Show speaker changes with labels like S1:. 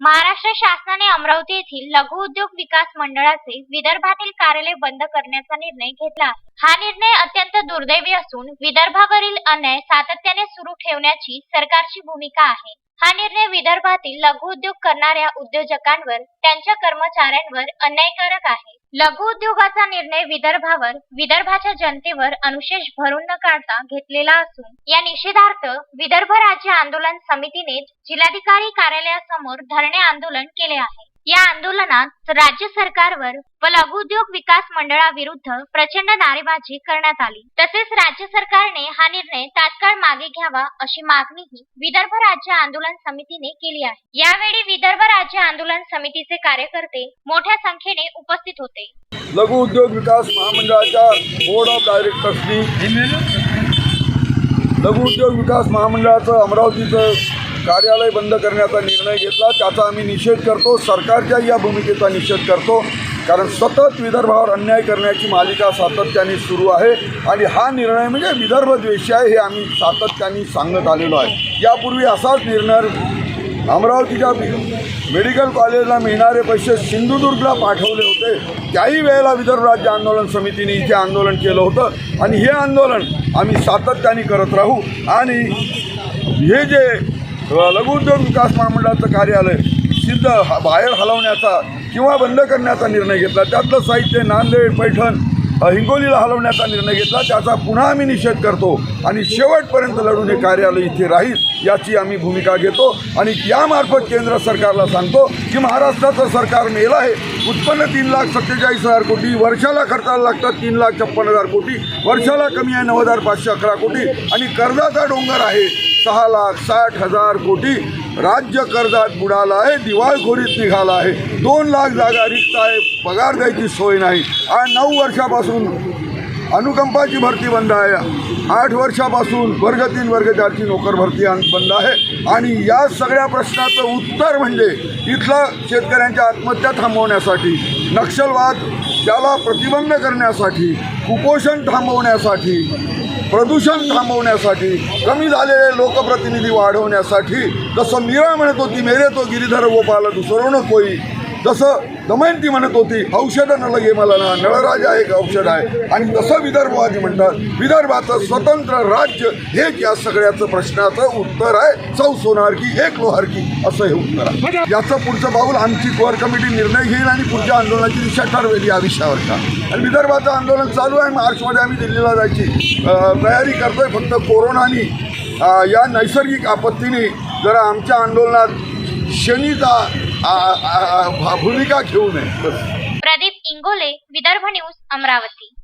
S1: महाराष्ट्र शासनाने अमरावती येथील लघु उद्योग विकास मंडळाचे विदर्भातील कार्यालय बंद करण्याचा निर्णय घेतला. आहे हा निर्णय अत्यंत दुर्दैवी असून विदर्भावरील अन्याय सातत्याने सुरू ठेवण्याची सरकारची भूमिका आहे. हा निर्णय विदर्भातील लघु उद्योग करणाऱ्या उद्योजकांवर त्यांच्या कर्मचाऱ्यांवर अन्यायकारक आहे. लघु उद्योगाचा निर्णय विदर्भावर विदर्भाच्या जनतेवर अनुशेष भरून न काढता घेतलेला असून या निषेधार्थ विदर्भ राज्य आंदोलन समितीने जिल्हाधिकारी कार्यालयासमोर धरणे आंदोलन केले आहे. या आंदोलनात राज्य सरकारवर व लघु उद्योग विकास मंडळाविरुद्ध प्रचंड नारेबाजी करण्यात आली. तसेच राज्य सरकारने हा निर्णय तात्काळ मागे घ्यावा अशी मागणीही विदर्भ राज्य आंदोलन समितीने केली आहे. यावेळी विदर्भ राज्य आंदोलन समितीचे कार्यकर्ते मोठ्या संख्येने उपस्थित होते.
S2: लघु उद्योग विकास महामंडळाच्या बोर्ड ऑफ डायरेक्टर्सनी लघु उद्योग विकास महामंडळाचं अमरावतीचं कार्यालय बंद करण्याचा निर्णय घेतला. त्याचा आम्ही निषेध करतो. सरकारच्या या भूमिकेचा निषेध करतो. कारण सतत विदर्भावर अन्याय करण्याची मालिका सातत्याने सुरू आहे. आणि हा निर्णय म्हणजे विदर्भ द्वेषी आहे हे आम्ही सातत्याने सांगत आलेलो आहे. यापूर्वी असाच निर्णय अमरावतीच्या मेडिकल कॉलेजला मिळणारे पैसे सिंधुदुर्गला पाठवले होते. त्याही वेळेला विदर्भ राज्य आंदोलन समितीने इथे आंदोलन केलं होतं. आणि हे आंदोलन आम्ही सातत्याने करत राहू. आणि हे जे लघुउद्योग विकास महामंडळाचं कार्यालय सिद्ध बाहेर हलवण्याचा किंवा बंद करण्याचा निर्णय घेतला. त्यातलं साहित्य नांदेड पैठण हिंगोलीला हलवण्याचा निर्णय घेतला. त्याचा पुन्हा आम्ही निषेध करतो आणि शेवटपर्यंत लढून हे कार्यालय इथे राहील याची आम्ही भूमिका घेतो आणि यामार्फत केंद्र सरकारला सांगतो की महाराष्ट्राचं सरकार मेलं आहे. उत्पन्न तीन लाख सत्तेचाळीस हजार कोटी वर्षाला खर्चाला लागतात तीन लाख छप्पन हजार कोटी वर्षाला कमी आहे नऊ हजार पाचशे अकरा कोटी आणि कर्जाचा डोंगर आहे. सहा लाख साठ हजार कोटी राज्य कर्जात बुडाला आहे दिवाळखोरीत निघाला आहे. दोन लाख जागा रिक्त आहे पगार द्यायची सोय नाही. आणि नऊ वर्षापासून अनुकंपाची भरती बंद आहे. आठ वर्षापासून वर्ग तीन वर्ग चारची नोकर भरती बंद आहे. आणि या सगळ्या प्रश्नाचं उत्तर म्हणजे इथलं शेतकऱ्यांच्या आत्महत्या थांबवण्यासाठी नक्षलवाद त्याला प्रतिबंध करण्यासाठी कुपोषण थांबवण्यासाठी प्रदूषण थांबवण्यासाठी कमी झालेले लोकप्रतिनिधी वाढवण्यासाठी जसं मीरा म्हणतो ती मेरे तो गिरीधर गोपाल दुसरं न कोई जसं दमयंती म्हणत होती औषधं न लगे मला ना नळराजा एक औषध आहे. आणि तसं विदर्भवादी म्हणतात विदर्भाचं स्वतंत्र राज्य हेच या सगळ्याचं प्रश्नाचं उत्तर आहे. चौ सोनार की एक लोहार की असं हे उत्तर आहे. याचं पुढचं पाऊल आमची कोअर कमिटी निर्णय घेईल आणि पुढच्या आंदोलनाची दिशा ठरवेल या विषयावर का? आणि विदर्भाचं आंदोलन चालू आहे मार्चमध्ये आम्ही दिल्लीला जायची तयारी करतोय. फक्त कोरोनानी या नैसर्गिक आपत्तीने जरा आमच्या आंदोलनात शनीचा भूमिका घेऊ नये.
S1: प्रदीप इंगोले विदर्भ न्यूज अमरावती.